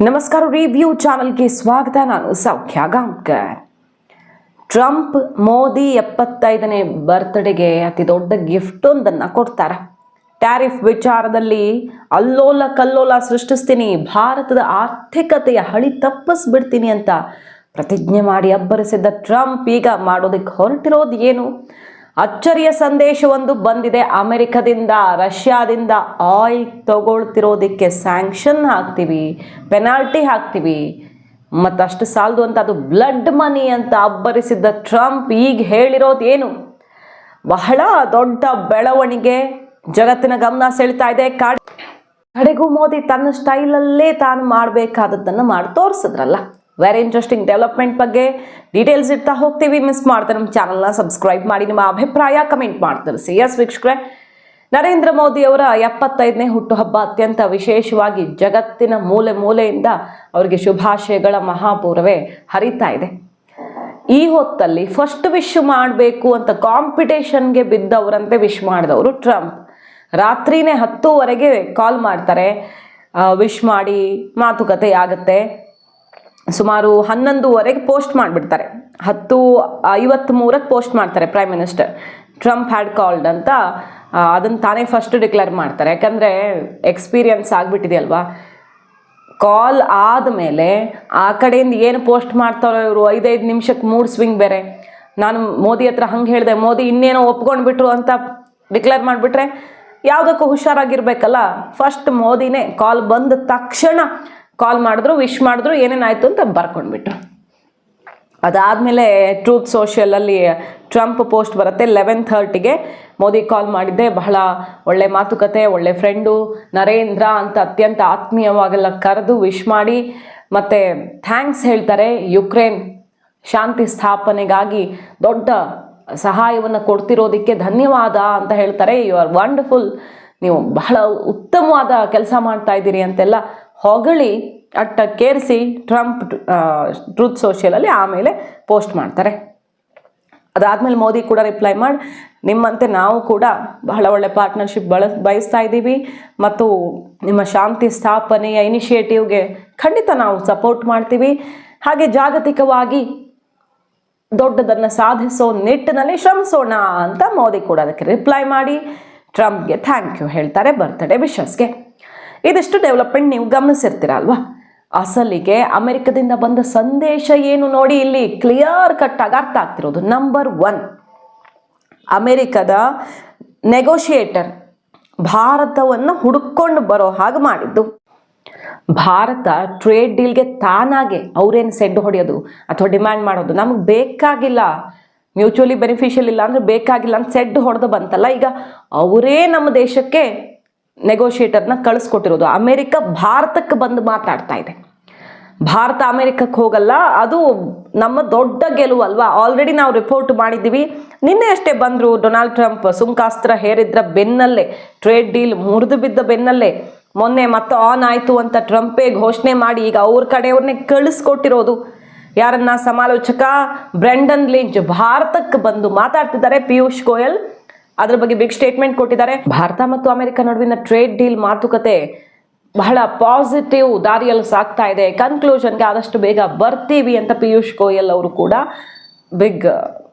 ನಮಸ್ಕಾರ ರಿವ್ಯೂ ಚಾನಲ್ಗೆ ಸ್ವಾಗತ. ನಾನು ಸೌಖ್ಯ ಗಾಂವ್ಕರ್ ಟ್ರಂಪ್ ಮೋದಿ ಎಪ್ಪತ್ತೈದನೇ ಬರ್ತ್ಡೇಗೆ ಅತಿ ದೊಡ್ಡ ಗಿಫ್ಟ್ ಒಂದನ್ನು ಕೊಡ್ತಾರೆ. ಟ್ಯಾರಿಫ್ ವಿಚಾರದಲ್ಲಿ ಅಲ್ಲೋಲ ಕಲ್ಲೋಲ ಸೃಷ್ಟಿಸ್ತೀನಿ, ಭಾರತದ ಆರ್ಥಿಕತೆಯ ಹಳಿ ತಪ್ಪಿಸ್ಬಿಡ್ತೀನಿ ಅಂತ ಪ್ರತಿಜ್ಞೆ ಮಾಡಿ ಅಬ್ಬರಿಸಿದ್ದ ಟ್ರಂಪ್ ಈಗ ಮಾಡೋದಕ್ಕೆ ಹೊರಟಿರೋದು ಏನು? ಅಚ್ಚರಿಯ ಸಂದೇಶವೊಂದು ಬಂದಿದೆ. ಅಮೆರಿಕದಿಂದ, ರಷ್ಯಾದಿಂದ ಆಯಿಲ್ ತಗೊಳ್ತಿರೋದಕ್ಕೆ ಸ್ಯಾಂಕ್ಷನ್ ಹಾಕ್ತೀವಿ, ಪೆನಾಲ್ಟಿ ಹಾಕ್ತೀವಿ. ಮತ್ತಷ್ಟು ಸಾಲದು ಅಂತ ಅದು ಬ್ಲಡ್ ಮನಿ ಅಂತ ಅಬ್ಬರಿಸಿದ್ದ ಟ್ರಂಪ್ ಈಗ ಹೇಳಿರೋದು ಏನು? ಬಹಳ ದೊಡ್ಡ ಬೆಳವಣಿಗೆ. ಜಗತ್ತಿನ ಗಮನ ಸೆಳಿತಾ ಇದೆ. ಕಾಡ್ ಕಡೆಗೂ ಮೋದಿ ತನ್ನ ಸ್ಟೈಲಲ್ಲೇ ತಾನು ಮಾಡಬೇಕಾದದ್ದನ್ನು ಮಾಡಿ ತೋರಿಸಿದ್ರಲ್ಲ. ವೆರಿ ಇಂಟ್ರೆಸ್ಟಿಂಗ್ ಡೆವಲಪ್ಮೆಂಟ್ ಬಗ್ಗೆ ಡೀಟೇಲ್ಸ್ ಇರ್ತಾ ಹೋಗ್ತೀವಿ. ಮಿಸ್ ಮಾಡ್ತಾರೆ ನಮ್ಮ ಚಾನಲ್ನ ಸಬ್ಸ್ಕ್ರೈಬ್ ಮಾಡಿ, ನಿಮ್ಮ ಅಭಿಪ್ರಾಯ ಕಮೆಂಟ್ ಮಾಡ್ತಾರೆ. ಸಿ ಎಸ್ ವೀಕ್ಷಕರೇ. ನರೇಂದ್ರ ಮೋದಿ ಅವರ ಎಪ್ಪತ್ತೈದನೇ ಹುಟ್ಟುಹಬ್ಬ ಅತ್ಯಂತ ವಿಶೇಷವಾಗಿ ಜಗತ್ತಿನ ಮೂಲೆ ಮೂಲೆಯಿಂದ ಅವರಿಗೆ ಶುಭಾಶಯಗಳ ಮಹಾಪೂರವೇ ಹರಿತಾ ಇದೆ. ಈ ಹೊತ್ತಲ್ಲಿ ಫಸ್ಟ್ ವಿಶ್ ಮಾಡಬೇಕು ಅಂತ ಕಾಂಪಿಟೇಷನ್ಗೆ ಬಿದ್ದವರಂತೆ ವಿಶ್ ಮಾಡಿದವರು ಟ್ರಂಪ್ ರಾತ್ರಿನೇ ಹತ್ತುವರೆಗೆ ಕಾಲ್ ಮಾಡ್ತಾರೆ. ವಿಶ್ ಮಾಡಿ ಮಾತುಕತೆ ಆಗುತ್ತೆ. ಸುಮಾರು ಹನ್ನೊಂದುವರೆಗೆ ಪೋಸ್ಟ್ ಮಾಡಿಬಿಡ್ತಾರೆ. ಹತ್ತು ಐವತ್ತ್ಮೂರಕ್ಕೆ ಪೋಸ್ಟ್ ಮಾಡ್ತಾರೆ prime minister Trump had called ಅಂತ ಅದನ್ನು ತಾನೇ ಫಸ್ಟ್ ಡಿಕ್ಲೇರ್ ಮಾಡ್ತಾರೆ. ಯಾಕಂದರೆ ಎಕ್ಸ್ಪೀರಿಯನ್ಸ್ ಆಗಿಬಿಟ್ಟಿದೆಯಲ್ವಾ? ಕಾಲ್ ಆದಮೇಲೆ ಆ ಕಡೆಯಿಂದ ಏನು ಪೋಸ್ಟ್ ಮಾಡ್ತಾರೋ ಇವರು? ಐದೈದು ನಿಮಿಷಕ್ಕೆ ಮೂಡ್ ಸ್ವಿಂಗ್ ಬೇರೆ. ನಾನು ಮೋದಿ ಹತ್ರ ಹಂಗೆ ಹೇಳಿದೆ, ಮೋದಿ ಇನ್ನೇನೋ ಒಪ್ಕೊಂಡ್ಬಿಟ್ರು ಅಂತ ಡಿಕ್ಲೇರ್ ಮಾಡಿಬಿಟ್ರೆ ಯಾವುದಕ್ಕೂ ಹುಷಾರಾಗಿರ್ಬೇಕಲ್ಲ? ಫಸ್ಟ್ ಮೋದಿನೇ ಕಾಲ್ ಬಂದ ತಕ್ಷಣ ಕಾಲ್ ಮಾಡಿದ್ರು, ವಿಶ್ ಮಾಡಿದ್ರು, ಏನೇನಾಯಿತು ಅಂತ ಬರ್ಕೊಂಡ್ಬಿಟ್ರು. ಅದಾದಮೇಲೆ ಟ್ರೂತ್ ಸೋಷಿಯಲಲ್ಲಿ ಟ್ರಂಪ್ ಪೋಸ್ಟ್ ಬರುತ್ತೆ, ಲೆವೆನ್ ಥರ್ಟಿಗೆ. ಮೋದಿ ಕಾಲ್ ಮಾಡಿದ್ದೆ, ಬಹಳ ಒಳ್ಳೆ ಮಾತುಕತೆ, ಒಳ್ಳೆ ಫ್ರೆಂಡು, ನರೇಂದ್ರ ಅಂತ ಅತ್ಯಂತ ಆತ್ಮೀಯವಾಗೆಲ್ಲ ಕರೆದು ವಿಶ್ ಮಾಡಿ. ಮತ್ತು ಥ್ಯಾಂಕ್ಸ್ ಹೇಳ್ತಾರೆ, ಯುಕ್ರೇನ್ ಶಾಂತಿ ಸ್ಥಾಪನೆಗಾಗಿ ದೊಡ್ಡ ಸಹಾಯವನ್ನು ಕೊಡ್ತಿರೋದಕ್ಕೆ ಧನ್ಯವಾದ ಅಂತ ಹೇಳ್ತಾರೆ. ಯು ಆರ್ ವಂಡರ್ಫುಲ್ ನೀವು ಬಹಳ ಉತ್ತಮವಾದ ಕೆಲಸ ಮಾಡ್ತಾ ಇದ್ದೀರಿ ಅಂತೆಲ್ಲ ಹೊಗಳಿ ಅಟ್ಟಕ್ಕೇರಿಸಿ ಟ್ರಂಪ್ ಟ್ರೂತ್ ಸೋಷಿಯಲಲ್ಲಿ ಆಮೇಲೆ ಪೋಸ್ಟ್ ಮಾಡ್ತಾರೆ. ಅದಾದಮೇಲೆ ಮೋದಿ ಕೂಡ ರಿಪ್ಲೈ ಮಾಡಿ, ನಿಮ್ಮಂತೆ ನಾವು ಕೂಡ ಬಹಳ ಒಳ್ಳೆ ಪಾರ್ಟ್ನರ್ಶಿಪ್ ಬಳ ಬಯಸ್ತಾ ಇದ್ದೀವಿ ಮತ್ತು ನಿಮ್ಮ ಶಾಂತಿ ಸ್ಥಾಪನೆಯ ಇನಿಷಿಯೇಟಿವ್ಗೆ ಖಂಡಿತ ನಾವು ಸಪೋರ್ಟ್ ಮಾಡ್ತೀವಿ. ಹಾಗೆ ಜಾಗತಿಕವಾಗಿ ದೊಡ್ಡದನ್ನು ಸಾಧಿಸೋ ನಿಟ್ಟಿನಲ್ಲಿ ಶ್ರಮಿಸೋಣ ಅಂತ ಮೋದಿ ಕೂಡ ಅದಕ್ಕೆ ರಿಪ್ಲೈ ಮಾಡಿ, ಟ್ರಂಪ್ಗೆ ಥ್ಯಾಂಕ್ ಯು ಹೇಳ್ತಾರೆ ಬರ್ತ್ಡೇ ವಿಶಸ್ಗೆ. ಇದಿಷ್ಟು ಡೆವಲಪ್ಮೆಂಟ್ ನೀವು ಗಮನಿಸಿರ್ತೀರ ಅಲ್ವಾ ಅಸಲಿಗೆ ಅಮೆರಿಕದಿಂದ ಬಂದ ಸಂದೇಶ ಏನು ನೋಡಿ ಇಲ್ಲಿ ಕ್ಲಿಯರ್ ಕಟ್ ಆಗಿ ಅರ್ಥ ಆಗ್ತಿರೋದು. ನಂಬರ್ ಒನ್ ಅಮೆರಿಕದ ನೆಗೋಷಿಯೇಟರ್ ಭಾರತವನ್ನು ಹುಡುಕೊಂಡು ಬರೋ ಹಾಗೆ ಮಾಡಿದ್ದು. ಭಾರತ ಟ್ರೇಡ್ ಡೀಲ್ಗೆ ತಾನಾಗೆ ಅವ್ರೇನು ಸೆಡ್ ಹೊಡೆಯೋದು ಅಥವಾ ಡಿಮ್ಯಾಂಡ್ ಮಾಡೋದು? ನಮಗೆ ಬೇಕಾಗಿಲ್ಲ ಮ್ಯೂಚುವಲಿ ಬೆನಿಫಿಷಿಯಲ್ ಇಲ್ಲ ಅಂದ್ರೆ ಬೇಕಾಗಿಲ್ಲ ಅಂತ ಸೆಡ್ ಹೊಡೆದು ಬಂತಲ್ಲ ಈಗ. ಅವರೇ ನಮ್ಮ ದೇಶಕ್ಕೆ ನೆಗೋಷಿಯೇಟರ್ನ ಕಳಿಸ್ಕೊಟ್ಟಿರೋದು. ಅಮೆರಿಕ ಭಾರತಕ್ಕೆ ಬಂದು ಮಾತಾಡ್ತಾ ಇದೆ. ಭಾರತ ಅಮೆರಿಕಕ್ಕೆ ಹೋಗಲ್ಲ, ಅದು ನಮ್ಮ ದೊಡ್ಡ ಗೆಲುವು ಅಲ್ವಾ? ಆಲ್ರೆಡಿ ನಾವು ರಿಪೋರ್ಟ್ ಮಾಡಿದ್ದೀವಿ. ನಿನ್ನೆ ಅಷ್ಟೇ ಬಂದರು ಡೊನಾಲ್ಡ್ ಟ್ರಂಪ್ ಸುಂಕಾಸ್ತ್ರ ಹೇರಿದ್ರ ಬೆನ್ನಲ್ಲೇ ಟ್ರೇಡ್ ಡೀಲ್ ಮುರಿದು ಬಿದ್ದ ಬೆನ್ನಲ್ಲೇ. ಮೊನ್ನೆ ಮತ್ತೆ ಆನ್ ಆಯಿತು ಅಂತ ಟ್ರಂಪೇ ಘೋಷಣೆ ಮಾಡಿ ಈಗ ಅವ್ರ ಕಡೆಯವ್ರನ್ನೇ ಕಳಿಸ್ಕೊಟ್ಟಿರೋದು. ಯಾರನ್ನ ಸಮಾಲೋಚಕ ಬ್ರೆಂಡನ್ ಲಿಂಚ್ ಭಾರತಕ್ಕೆ ಬಂದು ಮಾತಾಡ್ತಿದ್ದಾರೆ. ಪಿಯೂಷ್ ಗೋಯಲ್ ಅದ್ರ ಬಗ್ಗೆ ಬಿಗ್ ಸ್ಟೇಟ್ಮೆಂಟ್ ಕೊಟ್ಟಿದ್ದಾರೆ. ಭಾರತ ಮತ್ತು ಅಮೆರಿಕ ನಡುವಿನ ಟ್ರೇಡ್ ಡೀಲ್ ಮಾತುಕತೆ ಬಹಳ ಪಾಸಿಟಿವ್ ದಾರಿಯಲ್ಲಿ ಸಾಗ್ತಾ ಇದೆ. ಕನ್ಕ್ಲೂಷನ್ಗೆ ಆದಷ್ಟು ಬೇಗ ಬರ್ತೀವಿ ಅಂತ ಪಿಯೂಷ್ ಗೋಯಲ್ ಅವರು ಕೂಡ ಬಿಗ್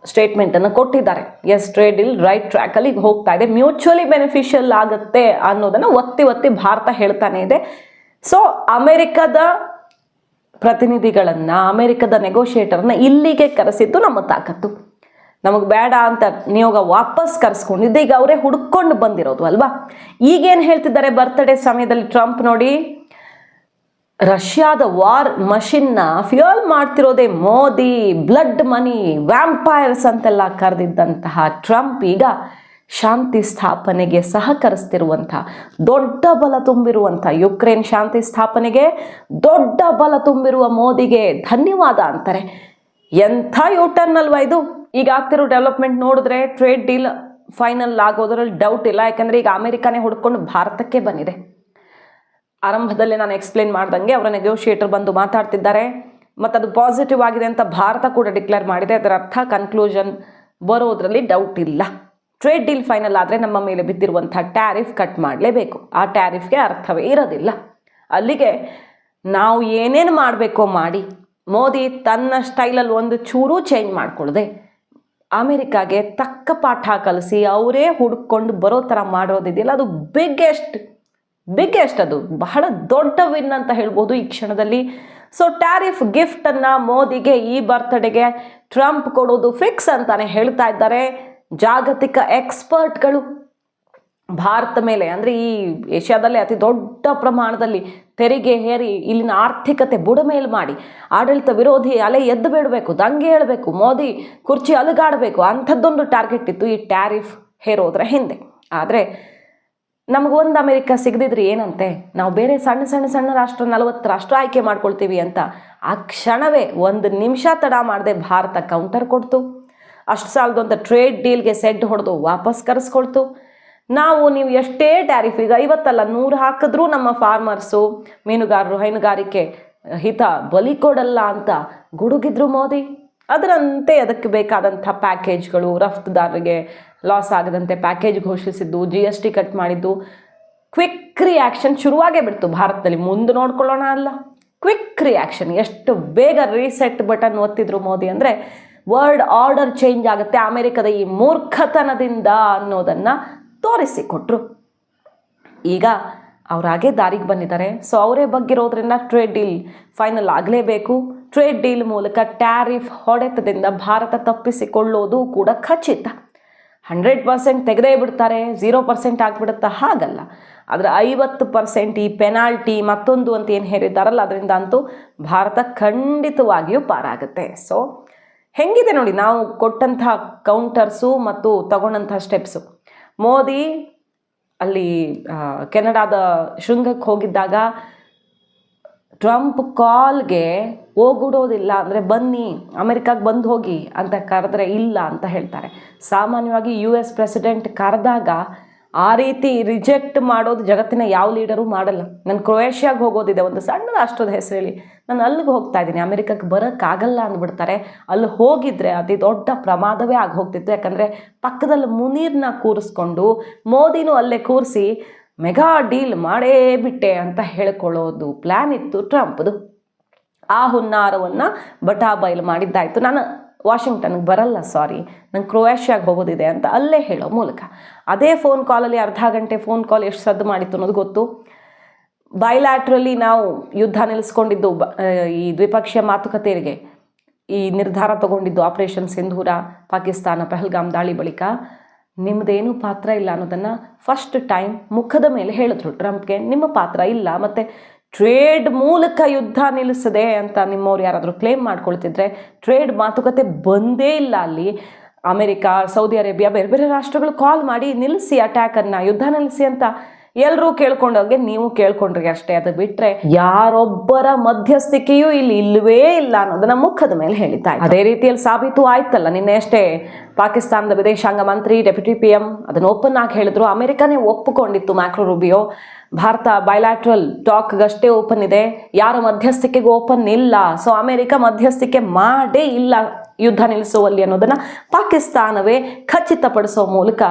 ಸ್ಟೇಟ್ಮೆಂಟನ್ನು ಕೊಟ್ಟಿದ್ದಾರೆ. ಎಸ್ ಟ್ರೇಡ್ ಡೀಲ್ ರೈಟ್ ಟ್ರ್ಯಾಕಲ್ಲಿ ಹೋಗ್ತಾ ಇದೆ. ಮ್ಯೂಚುವಲಿ ಬೆನಿಫಿಷಿಯಲ್ ಆಗುತ್ತೆ ಅನ್ನೋದನ್ನು ಒತ್ತಿ ಒತ್ತಿ ಭಾರತ ಹೇಳ್ತಾನೆ ಇದೆ. ಸೊ ಅಮೆರಿಕದ ಪ್ರತಿನಿಧಿಗಳನ್ನು, ಅಮೆರಿಕದ ನೆಗೋಷಿಯೇಟರ್ನ ಇಲ್ಲಿಗೆ ಕರೆಸಿದ್ದು ನಮ್ಮ ತಾಕತ್ತು. ನಮಗೆ ಬೇಡ ಅಂತ ನಿಯೋಗ ವಾಪಸ್ ಕರೆಸ್ಕೊಂಡಿದ್ದೆ, ಈಗ ಅವರೇ ಹುಡ್ಕೊಂಡು ಬಂದಿರೋದು ಅಲ್ವಾ? ಈಗೇನು ಹೇಳ್ತಿದ್ದಾರೆ ಬರ್ತ್ಡೇ ಸಮಯದಲ್ಲಿ ಟ್ರಂಪ್ ನೋಡಿ? ರಷ್ಯಾದ ವಾರ್ ಮಷಿನ್ನ ಫ್ಯೂಯಲ್ ಮಾಡ್ತಿರೋದೇ ಮೋದಿ ಬ್ಲಡ್ ಮನಿ ವ್ಯಾಂಪೈರ್ಸ್ ಅಂತೆಲ್ಲ ಕರೆದಿದ್ದಂತಹ ಟ್ರಂಪ್ ಈಗ ಶಾಂತಿ ಸ್ಥಾಪನೆಗೆ ಸಹಕರಿಸ್ತಿರುವಂಥ, ದೊಡ್ಡ ಬಲ ತುಂಬಿರುವಂಥ ಯುಕ್ರೇನ್ ಶಾಂತಿ ಸ್ಥಾಪನೆಗೆ ದೊಡ್ಡ ಬಲ ತುಂಬಿರುವ ಮೋದಿಗೆ ಧನ್ಯವಾದ ಅಂತಾರೆ. ಎಂಥ ಯೂಟರ್ನ್ ಅಲ್ವಾ ಇದು? ಈಗ ಆಗ್ತಿರೋ ಡೆವಲಪ್ಮೆಂಟ್ ನೋಡಿದ್ರೆ ಟ್ರೇಡ್ ಡೀಲ್ ಫೈನಲ್ ಆಗೋದ್ರಲ್ಲಿ ಡೌಟ್ ಇಲ್ಲ. ಯಾಕಂದರೆ ಈಗ ಅಮೆರಿಕಾನೇ ಹುಡ್ಕೊಂಡು ಭಾರತಕ್ಕೆ ಬಂದಿದೆ. ಆರಂಭದಲ್ಲಿ ನಾನು ಎಕ್ಸ್ಪ್ಲೇನ್ ಮಾಡ್ದಂಗೆ ಅವರ ನೆಗೋಷಿಯೇಟರ್ ಬಂದು ಮಾತಾಡ್ತಿದ್ದಾರೆ. ಮತ್ತು ಅದು ಪಾಸಿಟಿವ್ ಆಗಿದೆ ಅಂತ ಭಾರತ ಕೂಡ ಡಿಕ್ಲೇರ್ ಮಾಡಿದೆ. ಅದರ ಅರ್ಥ ಕನ್ಕ್ಲೂಷನ್ ಬರೋದ್ರಲ್ಲಿ ಡೌಟ್ ಇಲ್ಲ. ಟ್ರೇಡ್ ಡೀಲ್ ಫೈನಲ್ ಆದರೆ ನಮ್ಮ ಮೇಲೆ ಬಿದ್ದಿರುವಂಥ ಟ್ಯಾರಿಫ್ ಕಟ್ ಮಾಡಲೇಬೇಕು. ಆ ಟ್ಯಾರಿಫ್ಗೆ ಅರ್ಥವೇ ಇರೋದಿಲ್ಲ. ಅಲ್ಲಿಗೆ ನಾವು ಏನೇನು ಮಾಡಬೇಕೋ ಮಾಡಿ ಮೋದಿ ತನ್ನ ಸ್ಟೈಲಲ್ಲಿ ಒಂದು ಚೂರೂ ಚೇಂಜ್ ಮಾಡ್ಕೊಳ್ಳದೆ ಅಮೆರಿಕಾಗೆ ತಕ್ಕ ಪಾಠ ಕಲಿಸಿ ಅವರೇ ಹುಡ್ಕೊಂಡು ಬರೋ ಥರ ಮಾಡೋದಿದೆಯಲ್ಲ ಅದು ಬಿಗ್ಗೆಸ್ಟ್ ಬಿಗ್ಗೆಸ್ಟ್ ಅದು. ಬಹಳ ದೊಡ್ಡ ವಿನ್ ಅಂತ ಹೇಳ್ಬೋದು ಈ ಕ್ಷಣದಲ್ಲಿ. ಸೊ ಟ್ಯಾರಿಫ್ ಗಿಫ್ಟನ್ನು ಮೋದಿಗೆ ಈ ಬರ್ತ್ಡೇಗೆ ಟ್ರಂಪ್ ಕೊಡೋದು ಫಿಕ್ಸ್ ಅಂತಾನೆ ಹೇಳ್ತಾ ಇದ್ದಾರೆ ಜಾಗತಿಕ ಎಕ್ಸ್ಪರ್ಟ್ಗಳು ಭಾರತ ಮೇಲೆ, ಅಂದರೆ ಈ ಏಷ್ಯಾದಲ್ಲೇ ಅತಿ ದೊಡ್ಡ ಪ್ರಮಾಣದಲ್ಲಿ ತೆರಿಗೆ ಹೇರಿ ಇಲ್ಲಿನ ಆರ್ಥಿಕತೆ ಬುಡಮೇಲು ಮಾಡಿ ಆಡಳಿತ ವಿರೋಧಿ ಅಲೆ ಎದ್ದು ಬಿಡಬೇಕು, ದಂಗೆ ಹೇಳಬೇಕು, ಮೋದಿ ಕುರ್ಚಿ ಅಲುಗಾಡಬೇಕು, ಅಂಥದ್ದೊಂದು ಟಾರ್ಗೆಟ್ ಇತ್ತು ಈ ಟ್ಯಾರಿಫ್ ಹೇರೋದ್ರ ಹಿಂದೆ. ಆದರೆ ನಮಗೊಂದು ಅಮೆರಿಕ ಸಿಗದಿದ್ರೆ ಏನಂತೆ? ನಾವು ಬೇರೆ ಸಣ್ಣ ಸಣ್ಣ ಸಣ್ಣ ರಾಷ್ಟ್ರ, ನಲವತ್ತು ರಾಷ್ಟ್ರ ಆಯ್ಕೆ ಮಾಡ್ಕೊಳ್ತೀವಿ ಅಂತ ಆ ಕ್ಷಣವೇ ಒಂದು ನಿಮಿಷ ತಡ ಮಾಡದೆ ಭಾರತ ಕೌಂಟರ್ ಕೊಡ್ತು. ಅಷ್ಟು ಸಾಲದೊಂದು ಟ್ರೇಡ್ ಡೀಲ್ಗೆ ಸೆಡ್ ಹೊಡೆದು ವಾಪಸ್ ಕರೆಸ್ಕೊಳ್ತು. ನಾವು ನೀವು ಎಷ್ಟೇ ಟ್ಯಾರಿಫ್ ಈಗ ಐವತ್ತಲ್ಲ ನೂರು ಹಾಕಿದ್ರೂ ನಮ್ಮ ಫಾರ್ಮರ್ಸು ಮೀನುಗಾರರು, ಹೈನುಗಾರಿಕೆ ಹಿತ ಬಲಿ ಕೊಡಲ್ಲ ಅಂತ ಗುಡುಗಿದ್ರು ಮೋದಿ. ಅದರಂತೆ ಅದಕ್ಕೆ ಬೇಕಾದಂಥ ಪ್ಯಾಕೇಜ್ಗಳು, ರಫ್ತುದಾರರಿಗೆ ಲಾಸ್ ಆಗದಂತೆ ಪ್ಯಾಕೇಜ್ ಘೋಷಿಸಿದ್ದು ಜಿ ಎಸ್ ಟಿ ಕಟ್ ಮಾಡಿದ್ದು ಕ್ವಿಕ್ ರಿಯಾಕ್ಷನ್ ಶುರುವಾಗೇ ಬಿಡ್ತು. ಭಾರತದಲ್ಲಿ ಮುಂದೆ ನೋಡ್ಕೊಳ್ಳೋಣ ಅಲ್ಲ. ಕ್ವಿಕ್ ರಿಯಾಕ್ಷನ್ ಎಷ್ಟು ಬೇಗ ರೀಸೆಟ್ ಬಟನ್ ಒತ್ತಿದ್ರು ಮೋದಿ ಅಂದರೆ ವರ್ಲ್ಡ್ ಆರ್ಡರ್ ಚೇಂಜ್ ಆಗುತ್ತೆ ಅಮೆರಿಕದ ಈ ಮೂರ್ಖತನದಿಂದ ಅನ್ನೋದನ್ನು ತೋರಿಸಿಕೊಟ್ರು ಈಗ ಅವರಾಗೆ ದಾರಿಗೆ ಬಂದಿದ್ದಾರೆ. ಸೊ ಅವರೇ ಬಗ್ಗಿರೋದ್ರಿಂದ ಟ್ರೇಡ್ ಡೀಲ್ ಫೈನಲ್ ಆಗಲೇಬೇಕು. ಟ್ರೇಡ್ ಡೀಲ್ ಮೂಲಕ ಟ್ಯಾರಿಫ್ ಹೊಡೆತದಿಂದ ಭಾರತ ತಪ್ಪಿಸಿಕೊಳ್ಳೋದು ಕೂಡ ಖಚಿತ. ಹಂಡ್ರೆಡ್ ಪರ್ಸೆಂಟ್ ತೆಗೆದೇ ಬಿಡ್ತಾರೆ ಝೀರೋ ಪರ್ಸೆಂಟ್ ಆಗಿಬಿಡುತ್ತಾ ಹಾಗಲ್ಲ. ಆದರೆ ಐವತ್ತು ಪರ್ಸೆಂಟ್ ಈ ಪೆನಾಲ್ಟಿ ಮತ್ತೊಂದು ಅಂತ ಏನು ಹೇಳಿದ್ದಾರಲ್ಲ, ಅದರಿಂದ ಅಂತೂ ಭಾರತ ಖಂಡಿತವಾಗಿಯೂ ಪಾರಾಗುತ್ತೆ. ಸೊ ಹೆಂಗಿದೆ ನೋಡಿ, ನಾವು ಕೊಟ್ಟಂತಹ ಕೌಂಟರ್ಸು ಮತ್ತು ತಗೊಂಡಂತಹ ಸ್ಟೆಪ್ಸು ಮೋದಿ ಅಲ್ಲಿ ಕೆನಡಾದ ಶೃಂಗಕ್ಕೆ ಹೋಗಿದ್ದಾಗ ಟ್ರಂಪ್ ಕಾಲ್ಗೆ ಹೋಗುಡೋದಿಲ್ಲ ಅಂದರೆ ಬನ್ನಿ, ಅಮೆರಿಕಾಗೆ ಬಂದು ಹೋಗಿ ಅಂತ ಕರೆದ್ರೆ ಇಲ್ಲ ಅಂತ ಹೇಳ್ತಾರೆ. ಸಾಮಾನ್ಯವಾಗಿ ಯು ಎಸ್ ಪ್ರೆಸಿಡೆಂಟ್ ಕರೆದಾಗ ಆ ರೀತಿ ರಿಜೆಕ್ಟ್ ಮಾಡೋದು ಜಗತ್ತಿನ ಯಾವ ಲೀಡರು ಮಾಡಲ್ಲ. ನಾನು ಕ್ರೊಯೇಷ್ಯಾಗೆ ಹೋಗೋದಿದೆ, ಒಂದು ಸಣ್ಣ ರಾಷ್ಟ್ರದ ಹೆಸರಲ್ಲಿ ನಾನು ಅಲ್ಲಿಗೆ ಹೋಗ್ತಾ ಇದ್ದೀನಿ. ಅಮೆರಿಕಕ್ಕೆ ಬರೋಕ್ಕಾಗಲ್ಲ ಅಂದ್ಬಿಡ್ತಾರೆ. ಅಲ್ಲಿ ಹೋಗಿದ್ರೆ ಅತಿ ದೊಡ್ಡ ಪ್ರಮಾದವೇ ಆಗಿ ಹೋಗ್ತಿತ್ತು. ಯಾಕಂದರೆ ಪಕ್ಕದಲ್ಲಿ ಮುನೀರ್ನ ಕೂರಿಸ್ಕೊಂಡು ಮೋದಿನೂ ಅಲ್ಲೇ ಕೂರಿಸಿ ಮೆಗಾ ಡೀಲ್ ಮಾಡೇ ಬಿಟ್ಟೆ ಅಂತ ಹೇಳ್ಕೊಳ್ಳೋದು ಪ್ಲ್ಯಾನ್ ಇತ್ತು ಟ್ರಂಪ್ದು. ಆ ಹುನ್ನಾರವನ್ನು ಬಟಾ ಬಯಲು ಮಾಡಿದ್ದಾಯಿತು. ನಾನು ವಾಷಿಂಗ್ಟನ್ಗೆ ಬರಲ್ಲ, ಸಾರಿ. ನಂಗೆ ಕ್ರೊಯೇಷ್ಯಾಗೆ ಹೋಗೋದಿದೆ ಅಂತ ಅಲ್ಲೇ ಹೇಳೋ ಮೂಲಕ. ಅದೇ ಫೋನ್ ಕಾಲಲ್ಲಿ ಅರ್ಧ ಗಂಟೆ ಫೋನ್ ಕಾಲ್ ಎಷ್ಟು ಸದ್ದು ಮಾಡಿತ್ತು ಅನ್ನೋದು ಗೊತ್ತು. ಬೈಲ್ಯಾಟ್ರಲ್ಲಿ ನಾವು ಯುದ್ಧ ನಿಲ್ಲಿಸ್ಕೊಂಡಿದ್ದು ಈ ದ್ವಿಪಕ್ಷೀಯ ಮಾತುಕತೆಗೆ ಈ ನಿರ್ಧಾರ ತಗೊಂಡಿದ್ದು ಆಪರೇಷನ್ ಸಿಂಧೂರ, ಪಾಕಿಸ್ತಾನ ಪಹಲ್ಗಾಮ್ ದಾಳಿ ಬಳಿಕ. ನಿಮ್ಮದೇನು ಪಾತ್ರ ಇಲ್ಲ ಅನ್ನೋದನ್ನು ಫಸ್ಟ್ ಟೈಮ್ ಮುಖದ ಮೇಲೆ ಹೇಳಿದ್ರು ಟ್ರಂಪ್ಗೆ. ನಿಮ್ಮ ಪಾತ್ರ ಇಲ್ಲ, ಮತ್ತು ಟ್ರೇಡ್ ಮೂಲಕ ಯುದ್ಧ ನಿಲ್ಲಿಸದೆ ಅಂತ ನಿಮ್ಮವ್ರು ಯಾರಾದರೂ ಕ್ಲೇಮ್ ಮಾಡ್ಕೊಳ್ತಿದ್ರೆ ಟ್ರೇಡ್ ಮಾತುಕತೆ ಬಂದೇ ಇಲ್ಲ ಅಲ್ಲಿ. ಅಮೆರಿಕ, ಸೌದಿ ಅರೇಬಿಯಾ, ಬೇರೆ ಬೇರೆ ರಾಷ್ಟ್ರಗಳು ಕಾಲ್ ಮಾಡಿ ನಿಲ್ಲಿಸಿ ಅಟ್ಯಾಕನ್ನು ಯುದ್ಧ ನಿಲ್ಲಿಸಿ ಅಂತ ಎಲ್ಲರೂ ಕೇಳ್ಕೊಂಡೋಗೆ ನೀವು ಕೇಳ್ಕೊಂಡ್ರಿ ಅಷ್ಟೇ. ಅದು ಬಿಟ್ರೆ ಯಾರೊಬ್ಬರ ಮಧ್ಯಸ್ಥಿಕೆಯೂ ಇಲ್ಲಿ ಇಲ್ಲವೇ ಇಲ್ಲ ಅನ್ನೋದನ್ನ ಮುಖದ ಮೇಲೆ ಹೇಳಿದ್ದ ಅದೇ ರೀತಿಯಲ್ಲಿ ಸಾಬೀತು ಆಯ್ತಲ್ಲ. ನಿನ್ನೆ ಅಷ್ಟೇ ಪಾಕಿಸ್ತಾನದ ವಿದೇಶಾಂಗ ಮಂತ್ರಿ, ಡೆಪ್ಯೂಟಿ ಪಿ ಎಂ ಅದನ್ನು ಓಪನ್ ಆಗಿ ಹೇಳಿದ್ರು. ಅಮೆರಿಕನೇ ಒಪ್ಪಿಕೊಂಡಿತ್ತು ಮ್ಯಾಕ್ರೋ ರೂಬಿಯೋ. ಭಾರತ ಬೈಲ್ಯಾಟ್ರಲ್ ಟಾಕ್ಗಷ್ಟೇ ಓಪನ್ ಇದೆ. ಯಾರು ಮಧ್ಯಸ್ಥಿಕೆಗೂ ಓಪನ್ ಇಲ್ಲ. ಸೊ ಅಮೆರಿಕ ಮಧ್ಯಸ್ಥಿಕೆ ಮಾಡೇ ಇಲ್ಲ ಯುದ್ಧ ನಿಲ್ಲಿಸುವಲ್ಲಿ ಅನ್ನೋದನ್ನ ಪಾಕಿಸ್ತಾನವೇ ಖಚಿತಪಡಿಸೋ ಮೂಲಕ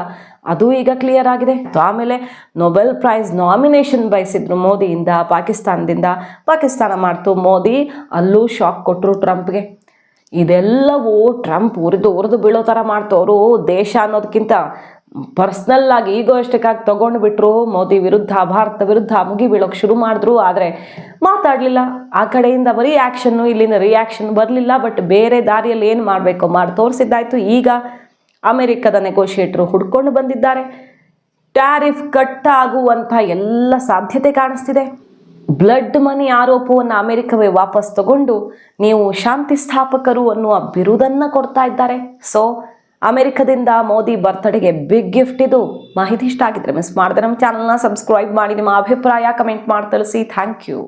ಅದು ಈಗ ಕ್ಲಿಯರ್ ಆಗಿದೆ. ಆಮೇಲೆ ನೊಬೆಲ್ ಪ್ರೈಸ್ ನಾಮಿನೇಷನ್ ಬಯಸಿದ್ರು ಮೋದಿಯಿಂದ, ಪಾಕಿಸ್ತಾನದಿಂದ. ಪಾಕಿಸ್ತಾನ ಮಾಡ್ತು ಮೋದಿ. ಅಲ್ಲೂ ಶಾಕ್ ಕೊಟ್ಟರು ಟ್ರಂಪ್ಗೆ. ಇದೆಲ್ಲವೂ ಟ್ರಂಪ್ ಉರಿದು ಉರಿದು ಬೀಳೋ ಥರ ಅವರು ದೇಶ ಅನ್ನೋದಕ್ಕಿಂತ ಪರ್ಸ್ನಲ್ ಆಗಿ ಎಷ್ಟಕ್ಕಾಗಿ ತಗೊಂಡು ಬಿಟ್ಟರು ಮೋದಿ ವಿರುದ್ಧ, ಭಾರತ ವಿರುದ್ಧ ಮುಗಿ ಬೀಳೋಕೆ ಶುರು ಮಾಡಿದ್ರು, ಆದರೆ ಮಾತಾಡಲಿಲ್ಲ. ಆ ಕಡೆಯಿಂದ ಬರೀ ಆ್ಯಕ್ಷನ್ನು ಇಲ್ಲಿಂದ ರಿಯಾಕ್ಷನ್ ಬರಲಿಲ್ಲ ಬಟ್ ಬೇರೆ ದಾರಿಯಲ್ಲಿ ಏನು ಮಾಡಬೇಕು? ಮಾಡಿ ತೋರಿಸಿದ್ದಾಯಿತು. ಈಗ ಅಮೆರಿಕದ ನೆಗೋಷಿಯೇಟ್ರು ಹುಡ್ಕೊಂಡು ಬಂದಿದ್ದಾರೆ. ಟ್ಯಾರಿಫ್ ಕಟ್ ಆಗುವಂಥ ಎಲ್ಲ ಸಾಧ್ಯತೆ ಕಾಣಿಸ್ತಿದೆ. ಬ್ಲಡ್ ಮನಿ ಆರೋಪವನ್ನು ಅಮೆರಿಕವೇ ವಾಪಸ್ ತಗೊಂಡು ನೀವು ಶಾಂತಿ ಸ್ಥಾಪಕರು ಅನ್ನುವ ಬಿರುದನ್ನು ಕೊಡ್ತಾ ಇದ್ದಾರೆ. ಸೊ ಅಮೆರಿಕದಿಂದ ಮೋದಿ ಬರ್ತ್ಡೇಗೆ ಬಿಗ್ ಗಿಫ್ಟ್ ಇದು. ಮಾಹಿತಿ ಇಷ್ಟ ಆಗಿದ್ರೆ ಮಿಸ್ ಮಾಡಿದ್ರೆ ನಮ್ಮ ಚಾನಲ್ನ ಸಬ್ಸ್ಕ್ರೈಬ್ ಮಾಡಿ, ನಿಮ್ಮ ಅಭಿಪ್ರಾಯ ಕಮೆಂಟ್ ಮಾಡಿ ತಿಳಿಸಿ. Thank you